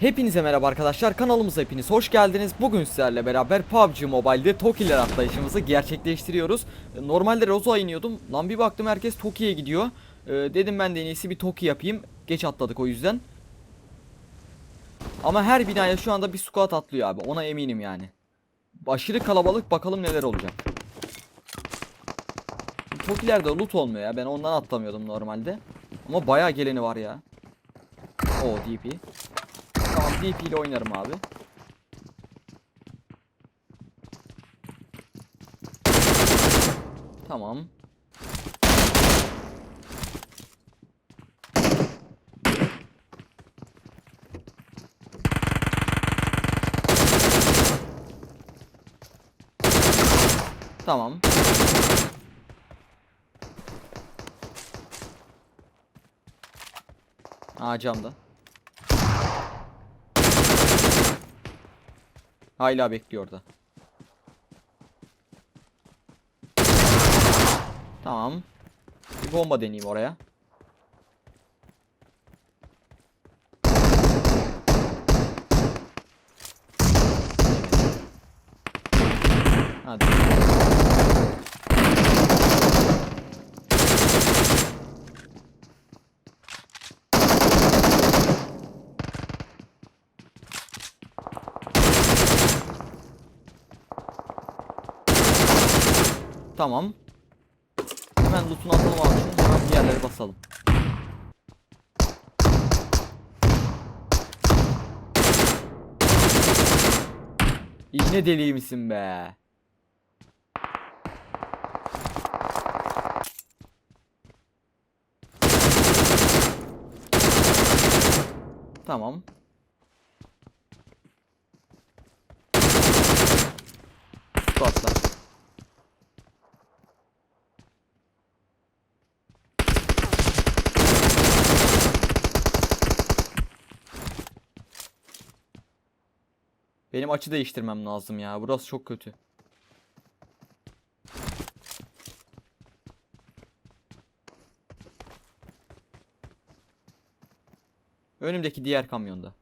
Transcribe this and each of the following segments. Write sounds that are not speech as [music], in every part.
Hepinize merhaba arkadaşlar kanalımıza hepiniz hoş geldiniz. Bugün sizlerle beraber PUBG Mobile'de Toki'ler atlayışımızı gerçekleştiriyoruz. E, Normalde Rozo'ya iniyordum. Lan bir baktım herkes Toki'ye gidiyor. E, dedim ben de en iyisi bir Toki yapayım. Geç atladık o yüzden. Ama her binaya şu anda bir squad atlıyor abi. Ona eminim yani. Aşırı kalabalık bakalım neler olacak. Toki'lerde loot olmuyor ya. Ben ondan atlamıyordum normalde. Ama bayağı geleni var ya. O DP. DP ile oynarım abi. Tamam. Tamam. Aa camda. Hala bekliyor orada. Tamam. Bir bomba deneyeyim oraya. Hadi. Tamam. Hemen loot'unu atalım abi. Şunu hemen bir yerlere basalım. İğne deliği misin be? Tamam. Benim açı değiştirmem lazım ya. Burası çok kötü. Önümdeki diğer kamyonda.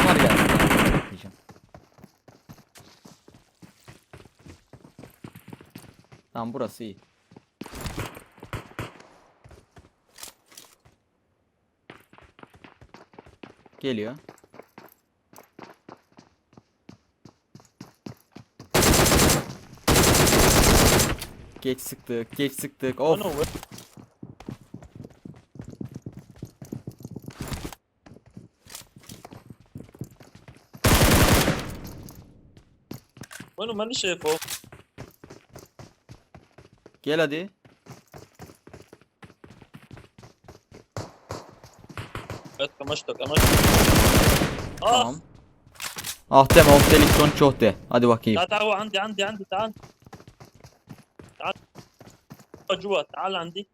Onlar geldi. Tamam burası iyi. Geliyor. Geç sıktık, geç sıktık. Of. Bueno, ben de şey yapalım. Gel hadi. بس كمشتك كمشتك اه Tamam. Ah deme of delik son çok de. Hadi bakayım. تعال تعال عندي عندي عندي تعال تعال جوا تعال عندي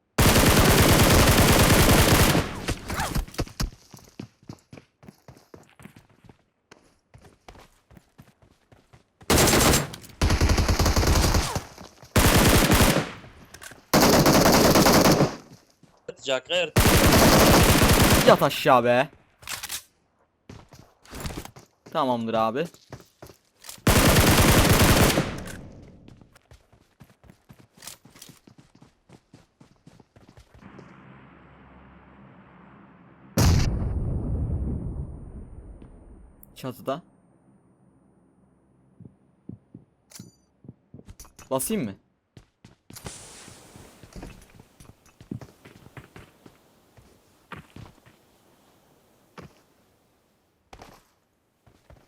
جاك غير Yat aşağı be. Tamamdır abi. Çatıda. Basayım mı?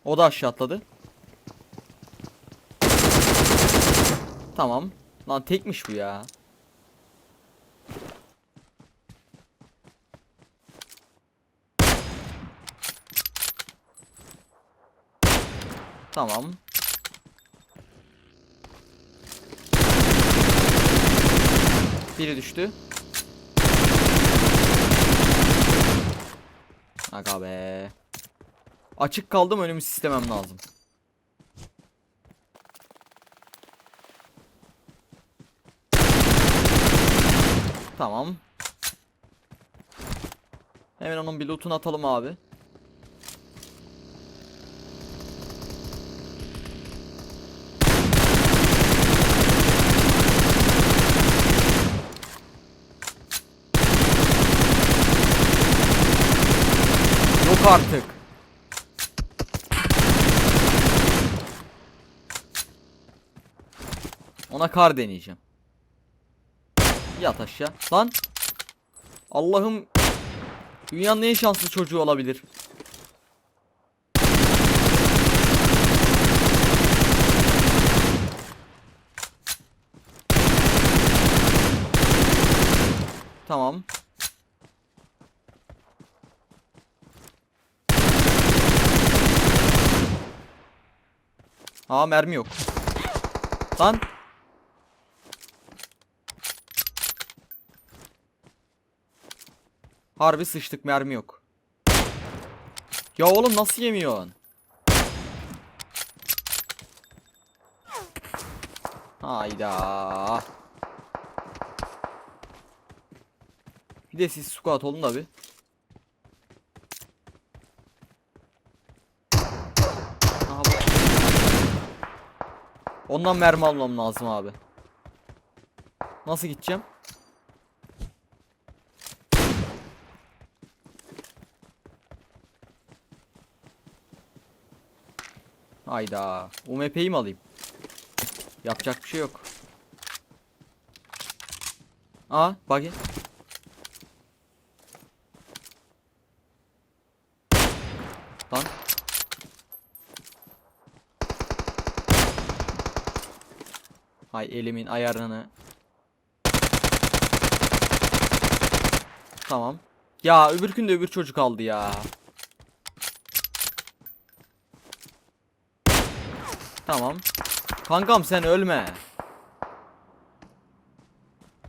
O da aşağı atladı. Tamam. Lan tekmiş bu ya. Tamam. Biri düştü. Aga be. Açık kaldım önümü sistemem lazım. Tamam. Hemen onun bir lootunu atalım abi. Yok artık. Ona kar deneyeceğim. Yat aşağı. Lan. Allah'ım. Dünyanın en şanslı çocuğu olabilir. Tamam. Aa mermi yok. Lan. Harbi sıçtık mermi yok. Ya oğlum nasıl yemiyorsun? Hayda. Bir de siz squat olun da bir. Ondan mermi almam lazım abi. Nasıl gideceğim? Hayda. UMP'yi mi alayım? Yapacak bir şey yok. Aa buggy. Lan. Hay elimin ayarını. Tamam. Ya öbür de öbür çocuk aldı ya. Tamam. Kankam sen ölme.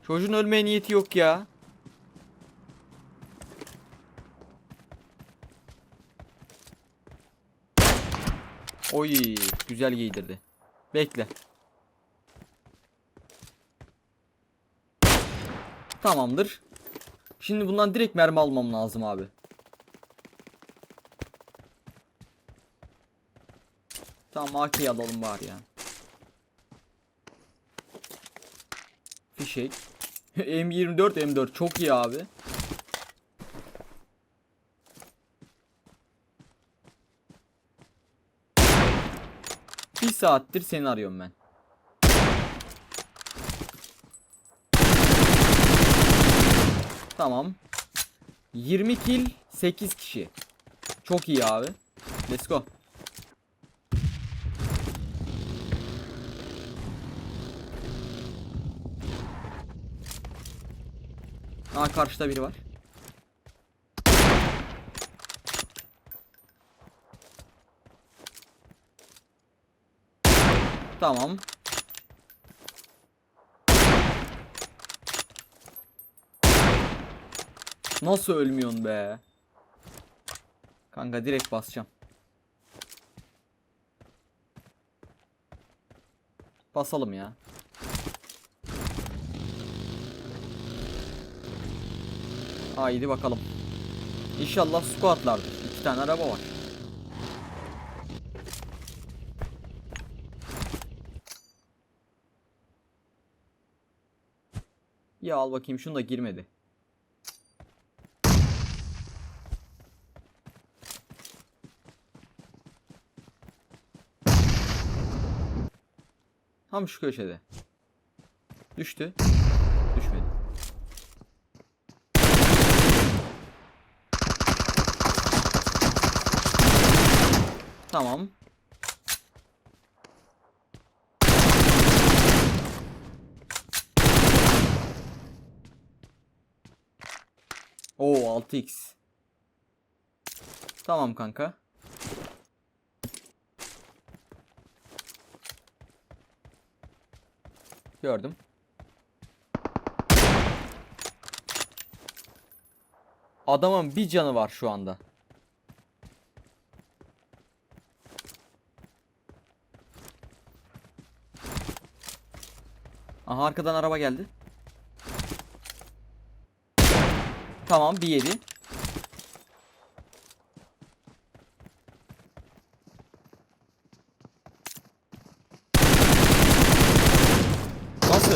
Çocuğun ölmeye niyeti yok ya. Oy, güzel giydirdi. Bekle. Tamamdır. Şimdi bundan direkt mermi almam lazım abi. Tamam AK'yi alalım bari ya. Fişek. [laughs] M24 M4 çok iyi abi. Bir saattir seni arıyorum ben. Tamam. 20 kill 8 kişi. Çok iyi abi. Let's go. Aa karşıda biri var. Tamam. Nasıl ölmüyorsun be? Kanka direkt basacağım. Basalım ya. Haydi bakalım. İnşallah squatlardır. İki tane araba var. Ya al bakayım şunu da girmedi. Tam şu köşede. Düştü. Düşmedi. Tamam. Oo 6x. Tamam kanka. Gördüm. Adamın bir canı var şu anda. Arkadan araba geldi. Tamam bir yedi. Nasıl?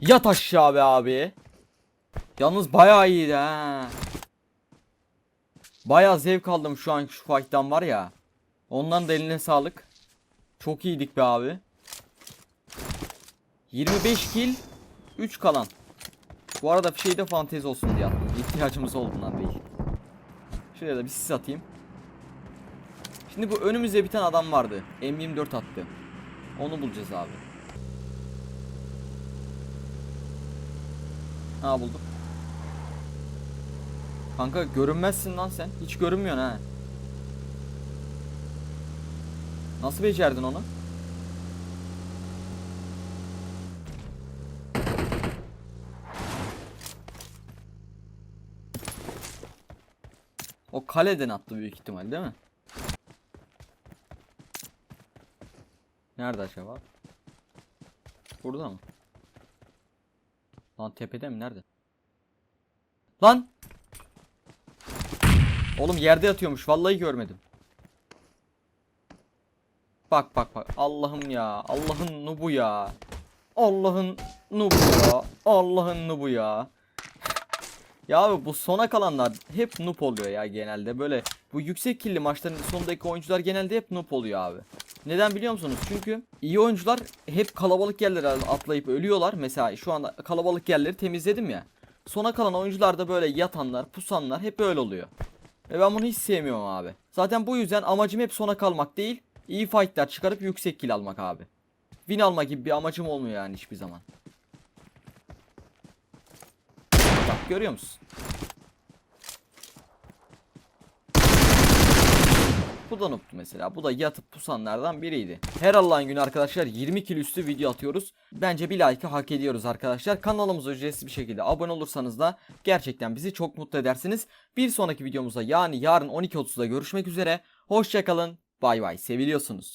Yat aşağı be abi. Yalnız bayağı iyiydi ha. Bayağı zevk aldım şu an şu fight'tan var ya. Ondan da eline sağlık. Çok iyiydik be abi. 25 kill 3 kalan. Bu arada bir şey de fantezi olsun diye attım. İhtiyacımız olduğundan değil. Şuraya da bir sis atayım. Şimdi bu önümüzde bir tane adam vardı. M24 attı. Onu bulacağız abi. Ha buldum. Kanka görünmezsin lan sen. Hiç görünmüyorsun ha. Nasıl becerdin onu? O kaleden attı büyük ihtimal değil mi? Nerede acaba? Burada mı? Lan tepede mi? Nerede? Lan! Oğlum yerde yatıyormuş. Vallahi görmedim. Bak bak bak. Allah'ım ya. Allah'ın nubu ya. Allah'ın nubu ya. Allah'ın nubu ya. Ya abi bu sona kalanlar hep noob oluyor ya genelde. Böyle bu yüksek killi maçların sonundaki oyuncular genelde hep noob oluyor abi. Neden biliyor musunuz? Çünkü iyi oyuncular hep kalabalık yerlere atlayıp ölüyorlar. Mesela şu anda kalabalık yerleri temizledim ya. Sona kalan oyuncular da böyle yatanlar, pusanlar hep öyle oluyor. Ve ben bunu hiç sevmiyorum abi. Zaten bu yüzden amacım hep sona kalmak değil, iyi fightlar çıkarıp yüksek kill almak abi. Win alma gibi bir amacım olmuyor yani hiçbir zaman. Bak görüyor musun? Bu da noob'tu mesela. Bu da yatıp pusanlardan biriydi. Her Allah'ın günü arkadaşlar 20 kill üstü video atıyoruz. Bence bir like'ı hak ediyoruz arkadaşlar. Kanalımıza ücretsiz bir şekilde abone olursanız da gerçekten bizi çok mutlu edersiniz. Bir sonraki videomuzda yani yarın 12.30'da görüşmek üzere. Hoşçakalın. Bay bay. Seviliyorsunuz.